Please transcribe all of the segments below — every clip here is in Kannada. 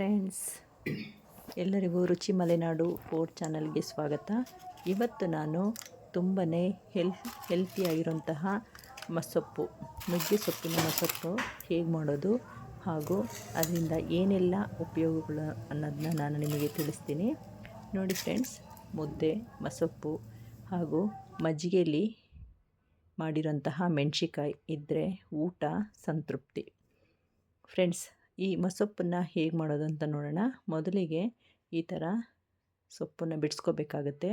ಫ್ರೆಂಡ್ಸ್, ಎಲ್ಲರಿಗೂ ರುಚಿ ಮಲೆನಾಡು ಫೋರ್ ಚಾನಲ್ಗೆ ಸ್ವಾಗತ. ಇವತ್ತು ನಾನು ತುಂಬಾ ಹೆಲ್ ಹೆಲ್ತಿಯಾಗಿರುವಂತಹ ಮಸೊಪ್ಪು, ನುಗ್ಗೆ ಸೊಪ್ಪಿನ ಮಸೊಪ್ಪು ಹೇಗೆ ಮಾಡೋದು ಹಾಗೂ ಅದರಿಂದ ಏನೆಲ್ಲ ಉಪಯೋಗಗಳು ಅನ್ನೋದನ್ನ ನಾನು ನಿಮಗೆ ತಿಳಿಸ್ತೀನಿ. ನೋಡಿ ಫ್ರೆಂಡ್ಸ್, ಮುದ್ದೆ, ಮಸೊಪ್ಪು ಹಾಗೂ ಮಜ್ಜಿಗೆಯಲ್ಲಿ ಮಾಡಿರೋಂತಹ ಮೆಣಸಿಕಾಯಿ ಇದ್ದರೆ ಊಟ ಸಂತೃಪ್ತಿ. ಫ್ರೆಂಡ್ಸ್ ಈ ಮಸೊಪ್ಪನ್ನು ಹೇಗೆ ಮಾಡೋದು ಅಂತ ನೋಡೋಣ. ಮೊದಲಿಗೆ ಈ ಥರ ಸೊಪ್ಪನ್ನು ಬಿಡಿಸ್ಕೋಬೇಕಾಗತ್ತೆ.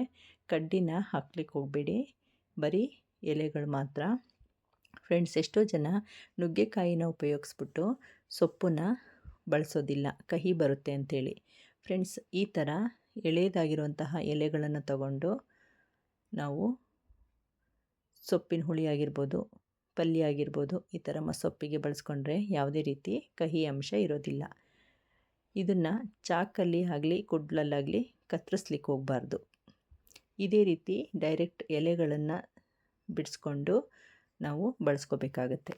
ಕಡ್ಡಿನ ಹಾಕ್ಲಿಕ್ಕೆ ಹೋಗಬೇಡಿ. ಬರೀ ಎಲೆಗಳು ಮಾತ್ರ. ಫ್ರೆಂಡ್ಸ್, ಎಷ್ಟೋ ಜನ ನುಗ್ಗೆಕಾಯಿನ ಉಪಯೋಗಿಸ್ಬಿಟ್ಟು ಸೊಪ್ಪನ್ನು ಬಳಸೋದಿಲ್ಲ. ಕಹಿ ಬರುತ್ತೆ ಅಂಥೇಳಿ ಫ್ರೆಂಡ್ಸ್, ಈ ಥರ ಎಳೆಯದಾಗಿರುವಂತಹ ಎಲೆಗಳನ್ನು ತಗೊಂಡು ನಾವು ಸೊಪ್ಪಿನ ಹುಳಿ ಆಗಿರ್ಬೋದು ಪಲ್ಯ ಆಗಿರ್ಬೋದು, ಈ ಥರ ಮಸೊಪ್ಪಿಗೆ ಬಳಸ್ಕೊಂಡ್ರೆ ಯಾವುದೇ ರೀತಿ ಕಹಿ ಅಂಶ ಇರೋದಿಲ್ಲ. ಇದನ್ನು ಚಾಕಲ್ಲಿ ಆಗಲಿ, ಕುಡ್ಲಲ್ಲಾಗಲಿ ಕತ್ತರಿಸ್ಲಿಕ್ಕೆ ಹೋಗಬಾರ್ದು. ಇದೇ ರೀತಿ ಡೈರೆಕ್ಟ್ ಎಲೆಗಳನ್ನು ಬಿಡಿಸ್ಕೊಂಡು ನಾವು ಬಳಸ್ಕೋಬೇಕಾಗತ್ತೆ.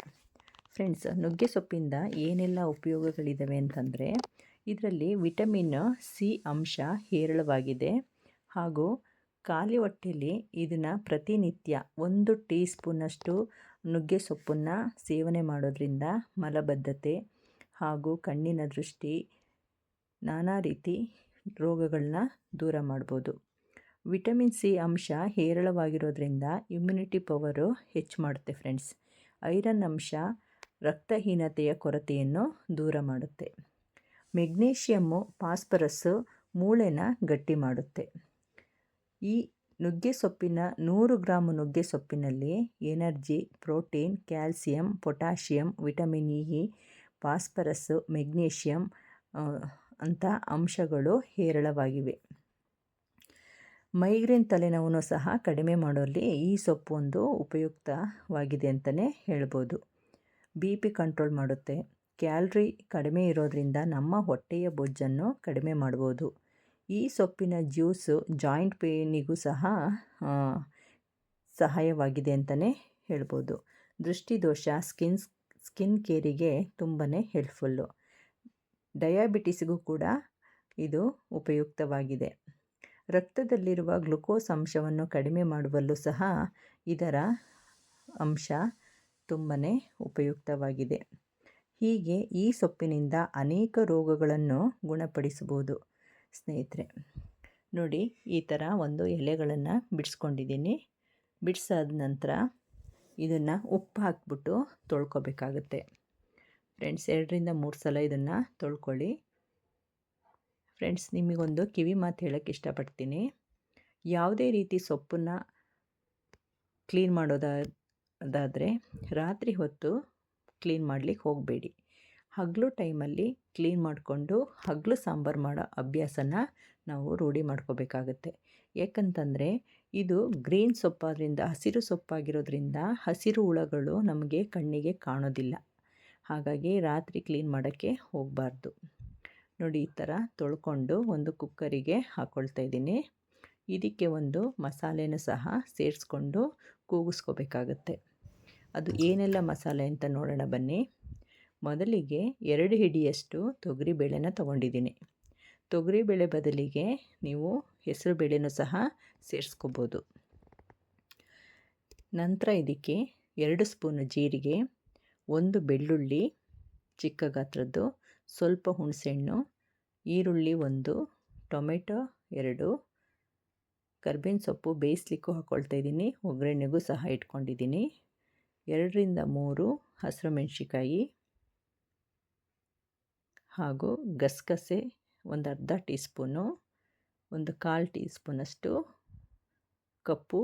ಫ್ರೆಂಡ್ಸ್, ನುಗ್ಗೆ ಸೊಪ್ಪಿಂದ ಏನೆಲ್ಲ ಉಪಯೋಗಗಳಿದ್ದಾವೆ ಅಂತಂದರೆ, ಇದರಲ್ಲಿ ವಿಟಮಿನ್ ಸಿ ಅಂಶ ಹೇರಳವಾಗಿದೆ. ಹಾಗೂ ಖಾಲಿ ಹೊಟ್ಟೆಯಲ್ಲಿ ಇದನ್ನು ಪ್ರತಿನಿತ್ಯ ಒಂದು ಟೀ ಸ್ಪೂನಷ್ಟು ನುಗ್ಗೆ ಸೊಪ್ಪನ್ನು ಸೇವನೆ ಮಾಡೋದ್ರಿಂದ ಮಲಬದ್ಧತೆ ಹಾಗೂ ಕಣ್ಣಿನ ದೃಷ್ಟಿ ನಾನಾ ರೀತಿ ರೋಗಗಳನ್ನ ದೂರ ಮಾಡ್ಬೋದು. ವಿಟಮಿನ್ ಸಿ ಅಂಶ ಹೇರಳವಾಗಿರೋದ್ರಿಂದ ಇಮ್ಯುನಿಟಿ ಪವರು ಹೆಚ್ಚು ಮಾಡುತ್ತೆ ಫ್ರೆಂಡ್ಸ್ ಐರನ್ ಅಂಶ ರಕ್ತಹೀನತೆಯ ಕೊರತೆಯನ್ನು ದೂರ ಮಾಡುತ್ತೆ. ಮೆಗ್ನೀಷಿಯಮ್ಮು, ಫಾಸ್ಫರಸ್ಸು ಮೂಳೆನ ಗಟ್ಟಿ ಮಾಡುತ್ತೆ. ಈ ನುಗ್ಗೆ ಸೊಪ್ಪಿನ ನೂರು ಗ್ರಾಮ್ ನುಗ್ಗೆ ಸೊಪ್ಪಿನಲ್ಲಿ energy, protein, calcium, potassium, vitamin E, phosphorus, magnesium ಅಂಥ ಅಂಶಗಳು ಹೇರಳವಾಗಿವೆ. ಮೈಗ್ರೇನ್ ತಲೆನೋವನ್ನು ಸಹ ಕಡಿಮೆ ಮಾಡೋಲ್ಲಿ ಈ ಸೊಪ್ಪು ಒಂದು ಉಪಯುಕ್ತವಾಗಿದೆ ಅಂತಲೇ ಹೇಳ್ಬೋದು. ಬಿ ಪಿ ಕಂಟ್ರೋಲ್ ಮಾಡುತ್ತೆ. ಕ್ಯಾಲ್ರಿ ಕಡಿಮೆ ಇರೋದರಿಂದ ನಮ್ಮ ಹೊಟ್ಟೆಯ ಬೊಜ್ಜನ್ನು ಕಡಿಮೆ ಮಾಡ್ಬೋದು. ಈ ಸೊಪ್ಪಿನ ಜ್ಯೂಸು ಜಾಯಿಂಟ್ ಪೇನಿಗೂ ಸಹ ಸಹಾಯವಾಗಿದೆ ಅಂತಲೇ ಹೇಳ್ಬೋದು. ದೃಷ್ಟಿದೋಷ ಸ್ಕಿನ್ ಸ್ಕಿನ್ ಕೇರಿಗೆ ತುಂಬಾ ಹೆಲ್ಪ್ಫುಲ್ಲು. ಡಯಾಬಿಟಿಸ್ಗೂ ಕೂಡ ಇದು ಉಪಯುಕ್ತವಾಗಿದೆ. ರಕ್ತದಲ್ಲಿರುವ ಗ್ಲುಕೋಸ್ ಅಂಶವನ್ನು ಕಡಿಮೆ ಮಾಡುವಲ್ಲೂ ಸಹ ಇದರ ಅಂಶ ತುಂಬಾ ಉಪಯುಕ್ತವಾಗಿದೆ. ಹೀಗೆ ಈ ಸೊಪ್ಪಿನಿಂದ ಅನೇಕ ರೋಗಗಳನ್ನು ಗುಣಪಡಿಸಬಹುದು. ಸ್ನೇಹಿತರೆ, ನೋಡಿ ಈ ಥರ ಒಂದು ಎಲೆಗಳನ್ನು ಬಿಡಿಸ್ಕೊಂಡಿದ್ದೀನಿ. ಬಿಡಿಸಾದ ನಂತರ ಇದನ್ನು ಉಪ್ಪು ಹಾಕ್ಬಿಟ್ಟು ತೊಳ್ಕೊಬೇಕಾಗುತ್ತೆ. ಫ್ರೆಂಡ್ಸ್, ಎರಡರಿಂದ ಮೂರು ಸಲ ಇದನ್ನು ತೊಳ್ಕೊಳ್ಳಿ. ಫ್ರೆಂಡ್ಸ್, ನಿಮಗೊಂದು ಕಿವಿ ಮಾತು ಹೇಳೋಕ್ಕೆ ಇಷ್ಟಪಡ್ತೀನಿ. ಯಾವುದೇ ರೀತಿ ಸೊಪ್ಪನ್ನು ಕ್ಲೀನ್ ಮಾಡೋದಾದರೆ ರಾತ್ರಿ ಹೊತ್ತು ಕ್ಲೀನ್ ಮಾಡಲಿಕ್ಕೆ ಹೋಗಬೇಡಿ. ಹಗಲು ಟೈಮಲ್ಲಿ ಕ್ಲೀನ್ ಮಾಡಿಕೊಂಡು ಹಗಲು ಸಾಂಬಾರು ಮಾಡೋ ಅಭ್ಯಾಸನ ನಾವು ರೂಢಿ ಮಾಡ್ಕೋಬೇಕಾಗತ್ತೆ. ಏಕಂತಂದರೆ, ಇದು ಗ್ರೀನ್ ಸೊಪ್ಪಾದ್ರಿಂದ, ಹಸಿರು ಸೊಪ್ಪಾಗಿರೋದ್ರಿಂದ ಹಸಿರು ಹುಳಗಳು ನಮಗೆ ಕಣ್ಣಿಗೆ ಕಾಣೋದಿಲ್ಲ. ಹಾಗಾಗಿ ರಾತ್ರಿ ಕ್ಲೀನ್ ಮಾಡೋಕ್ಕೆ ಹೋಗಬಾರ್ದು. ನೋಡಿ, ಈ ಥರ ತೊಳ್ಕೊಂಡು ಒಂದು ಕುಕ್ಕರಿಗೆ ಹಾಕ್ಕೊಳ್ತಾ ಇದ್ದೀನಿ. ಇದಕ್ಕೆ ಒಂದು ಮಸಾಲೆನೂ ಸಹ ಸೇರಿಸ್ಕೊಂಡು ಕೂಗಿಸ್ಕೋಬೇಕಾಗತ್ತೆ. ಅದು ಏನೆಲ್ಲ ಮಸಾಲೆ ಅಂತ ನೋಡೋಣ ಬನ್ನಿ. ಮೊದಲಿಗೆ ಎರಡು ಹಿಡಿಯಷ್ಟು ತೊಗರಿಬೇಳೆನ ತೊಗೊಂಡಿದ್ದೀನಿ. ತೊಗರಿಬೇಳೆ ಬದಲಿಗೆ ನೀವು ಹೆಸರು ಬೇಳೆನೂ ಸಹ ಸೇರಿಸ್ಕೋಬೋದು. ನಂತರ ಇದಕ್ಕೆ ಎರಡು ಸ್ಪೂನು ಜೀರಿಗೆ, ಒಂದು ಬೆಳ್ಳುಳ್ಳಿ, ಚಿಕ್ಕ ಗಾತ್ರದ್ದು, ಸ್ವಲ್ಪ ಹುಣಸೆಹಣ್ಣು, ಈರುಳ್ಳಿ ಒಂದು, ಟೊಮೆಟೊ ಎರಡು, ಕರ್ಬೇವಿನ ಸೊಪ್ಪು ಬೇಯಿಸ್ಲಿಕ್ಕೂ ಹಾಕ್ಕೊಳ್ತಾ ಇದ್ದೀನಿ, ಒಗ್ಗರಣೆಗೂ ಸಹ ಇಟ್ಕೊಂಡಿದ್ದೀನಿ. ಎರಡರಿಂದ ಮೂರು ಹಸಿರು ಮೆಣಸಿಕಾಯಿ ಹಾಗೂ ಗಸಗಸೆ ಒಂದು ಅರ್ಧ ಟೀ ಸ್ಪೂನು ಒಂದು ಕಾಲು ಟೀ ಸ್ಪೂನಷ್ಟು ಕಪ್ಪು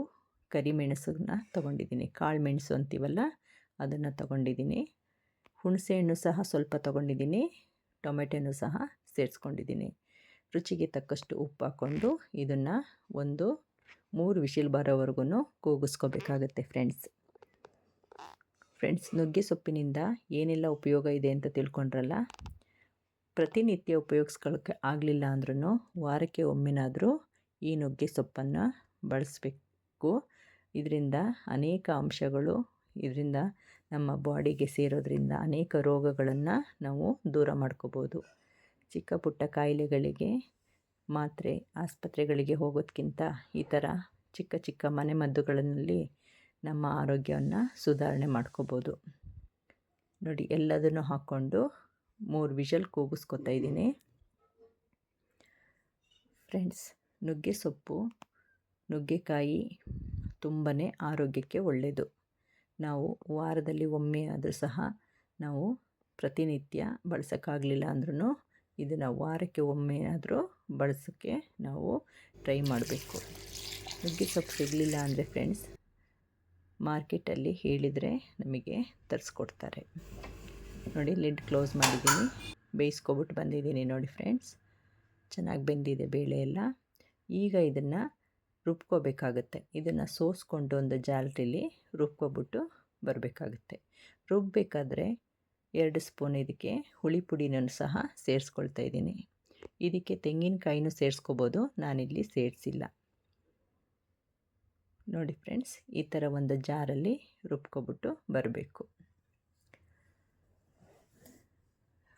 ಕರಿಮೆಣಸನ್ನ ತೊಗೊಂಡಿದ್ದೀನಿ. ಕಾಳು ಮೆಣಸು ಅಂತೀವಲ್ಲ, ಅದನ್ನು ತೊಗೊಂಡಿದ್ದೀನಿ. ಹುಣಸೆಹಣ್ಣು ಸಹ ಸ್ವಲ್ಪ ತೊಗೊಂಡಿದ್ದೀನಿ. ಟೊಮೆಟೊನೂ ಸಹ ಸೇರಿಸ್ಕೊಂಡಿದ್ದೀನಿ. ರುಚಿಗೆ ತಕ್ಕಷ್ಟು ಉಪ್ಪು ಹಾಕ್ಕೊಂಡು ಇದನ್ನು ಒಂದು ಮೂರು ವಿಶಿಲ್ ಬರೋವರೆಗೂ ಕೂಗಿಸ್ಕೋಬೇಕಾಗತ್ತೆ ಫ್ರೆಂಡ್ಸ್. ಫ್ರೆಂಡ್ಸ್, ನುಗ್ಗೆ ಸೊಪ್ಪಿನಿಂದ ಏನೆಲ್ಲ ಉಪಯೋಗ ಇದೆ ಅಂತ ತಿಳ್ಕೊಂಡ್ರಲ್ಲ? ಪ್ರತಿನಿತ್ಯ ಉಪಯೋಗಿಸ್ಕೊಳ್ಳೋಕ್ಕೆ ಆಗಲಿಲ್ಲ ಅಂದ್ರೂ ವಾರಕ್ಕೆ ಒಮ್ಮೆನಾದರೂ ಈ ನುಗ್ಗೆ ಸೊಪ್ಪನ್ನು ಬಳಸಬೇಕು. ಇದರಿಂದ ಅನೇಕ ಅಂಶಗಳು ಇದರಿಂದ ನಮ್ಮ ಬಾಡಿಗೆ ಸೇರೋದ್ರಿಂದ ಅನೇಕ ರೋಗಗಳನ್ನು ನಾವು ದೂರ ಮಾಡ್ಕೋಬೋದು. ಚಿಕ್ಕ ಪುಟ್ಟ ಕಾಯಿಲೆಗಳಿಗೆ ಮಾತ್ರೆ, ಆಸ್ಪತ್ರೆಗಳಿಗೆ ಹೋಗೋದಕ್ಕಿಂತ ಈ ಥರ ಚಿಕ್ಕ ಚಿಕ್ಕ ಮನೆಮದ್ದುಗಳಲ್ಲಿ ನಮ್ಮ ಆರೋಗ್ಯವನ್ನು ಸುಧಾರಣೆ ಮಾಡ್ಕೋಬೋದು. ನೋಡಿ, ಎಲ್ಲದನ್ನು ಹಾಕ್ಕೊಂಡು ಮೂರು ವಿಷಲ್ ಕೂಗಿಸ್ಕೊತಾ ಇದ್ದೀನಿ. ಫ್ರೆಂಡ್ಸ್, ನುಗ್ಗೆ ಸೊಪ್ಪು, ನುಗ್ಗೆಕಾಯಿ ತುಂಬಾ ಆರೋಗ್ಯಕ್ಕೆ ಒಳ್ಳೆಯದು ನಾವು ವಾರದಲ್ಲಿ ಒಮ್ಮೆ ಆದರೂ ಸಹ ನಾವು ಪ್ರತಿನಿತ್ಯ ಬಳಸೋಕ್ಕಾಗಲಿಲ್ಲ ಅಂದ್ರೂ ಇದನ್ನು ವಾರಕ್ಕೆ ಒಮ್ಮೆ ಆದರೂ ಬಳಸೋಕ್ಕೆ ನಾವು ಟ್ರೈ ಮಾಡಬೇಕು. ನುಗ್ಗೆ ಸೊಪ್ಪು ಸಿಗಲಿಲ್ಲ ಅಂದರೆ ಫ್ರೆಂಡ್ಸ್, ಮಾರ್ಕೆಟಲ್ಲಿ ಹೇಳಿದರೆ ನಮಗೆ ತರಿಸ್ಕೊಡ್ತಾರೆ. ನೋಡಿ ಲಿಡ್ ಕ್ಲೋಸ್ ಮಾಡಿದ್ದೀನಿ. ಬೇಯಿಸ್ಕೊಬಿಟ್ಟು ಬಂದಿದ್ದೀನಿ ನೋಡಿ ಫ್ರೆಂಡ್ಸ್ ಚೆನ್ನಾಗಿ ಬೆಂದಿದೆ ಬೇಳೆ ಎಲ್ಲ. ಈಗ ಇದನ್ನು ರುಬ್ಕೋಬೇಕಾಗುತ್ತೆ. ಇದನ್ನು ಸೋಸ್ಕೊಂಡು ಒಂದು ಜಾಲ್ರಿಲಿ ರುಬ್ಕೊಬಿಟ್ಟು ಬರಬೇಕಾಗುತ್ತೆ. ರುಬ್ಬಬೇಕಾದ್ರೆ ಎರಡು ಸ್ಪೂನ್ ಇದಕ್ಕೆ ಹುಳಿ ಪುಡಿನೂ ಸಹ ಸೇರಿಸ್ಕೊಳ್ತಾ ಇದ್ದೀನಿ. ಇದಕ್ಕೆ ತೆಂಗಿನಕಾಯಿನೂ ಸೇರಿಸ್ಕೋಬೋದು, ನಾನಿಲ್ಲಿ ಸೇರಿಸಿಲ್ಲ. ನೋಡಿ ಫ್ರೆಂಡ್ಸ್ ಈ ಥರ ಒಂದು ಜಾರಲ್ಲಿ ರುಬ್ಕೊಬಿಟ್ಟು ಬರಬೇಕು.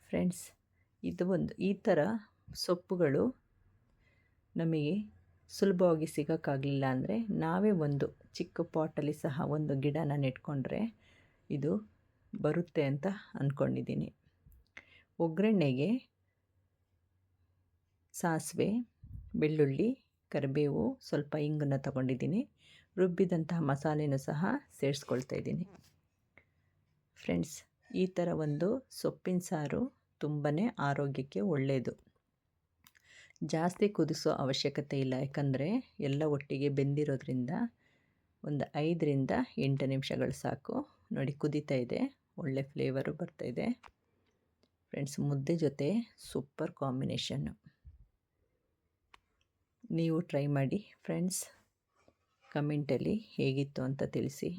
ಫ್ರೆಂಡ್ಸ್, ಇದು ಒಂದು, ಈ ಥರ ಸೊಪ್ಪುಗಳು ನಮಗೆ ಸುಲಭವಾಗಿ ಸಿಗೋಕ್ಕಾಗಲಿಲ್ಲ ಅಂದರೆ ನಾವೇ ಒಂದು ಚಿಕ್ಕ ಪಾಟಲ್ಲಿ ಸಹ ಒಂದು ಗಿಡನ ನೆಟ್ಕೊಂಡ್ರೆ ಇದು ಬರುತ್ತೆ ಅಂತ ಅಂದ್ಕೊಂಡಿದ್ದೀನಿ. ಒಗ್ಗರಣೆಗೆ ಸಾಸಿವೆ, ಬೆಳ್ಳುಳ್ಳಿ, ಕರಿಬೇವು, ಸ್ವಲ್ಪ ಇಂಗನ್ನು ತಗೊಂಡಿದ್ದೀನಿ. ರುಬ್ಬಿದಂತಹ ಮಸಾಲೆನೂ ಸಹ ಸೇರಿಸ್ಕೊಳ್ತಾ ಇದ್ದೀನಿ. ಫ್ರೆಂಡ್ಸ್, ಈ ಥರ ಒಂದು ಸೊಪ್ಪಿನ ಸಾರು ತುಂಬಾ ಆರೋಗ್ಯಕ್ಕೆ ಒಳ್ಳೆಯದು ಜಾಸ್ತಿ ಕುದಿಸೋ ಅವಶ್ಯಕತೆ ಇಲ್ಲ. ಯಾಕಂದರೆ ಎಲ್ಲ ಒಟ್ಟಿಗೆ ಬೆಂದಿರೋದ್ರಿಂದ ಒಂದು ಐದರಿಂದ ಎಂಟು ನಿಮಿಷಗಳು ಸಾಕು. ನೋಡಿ, ಕುದೀತಾ ಇದೆ. ಒಳ್ಳೆ ಫ್ಲೇವರು ಬರ್ತಾಯಿದೆ ಫ್ರೆಂಡ್ಸ್ ಮುದ್ದೆ ಜೊತೆ ಸೂಪರ್ ಕಾಂಬಿನೇಷನ್ನು ನೀವು ಟ್ರೈ ಮಾಡಿ. ಫ್ರೆಂಡ್ಸ್ ಕಮೆಂಟಲ್ಲಿ ಹೇಗಿತ್ತು ಅಂತ ತಿಳಿಸಿ.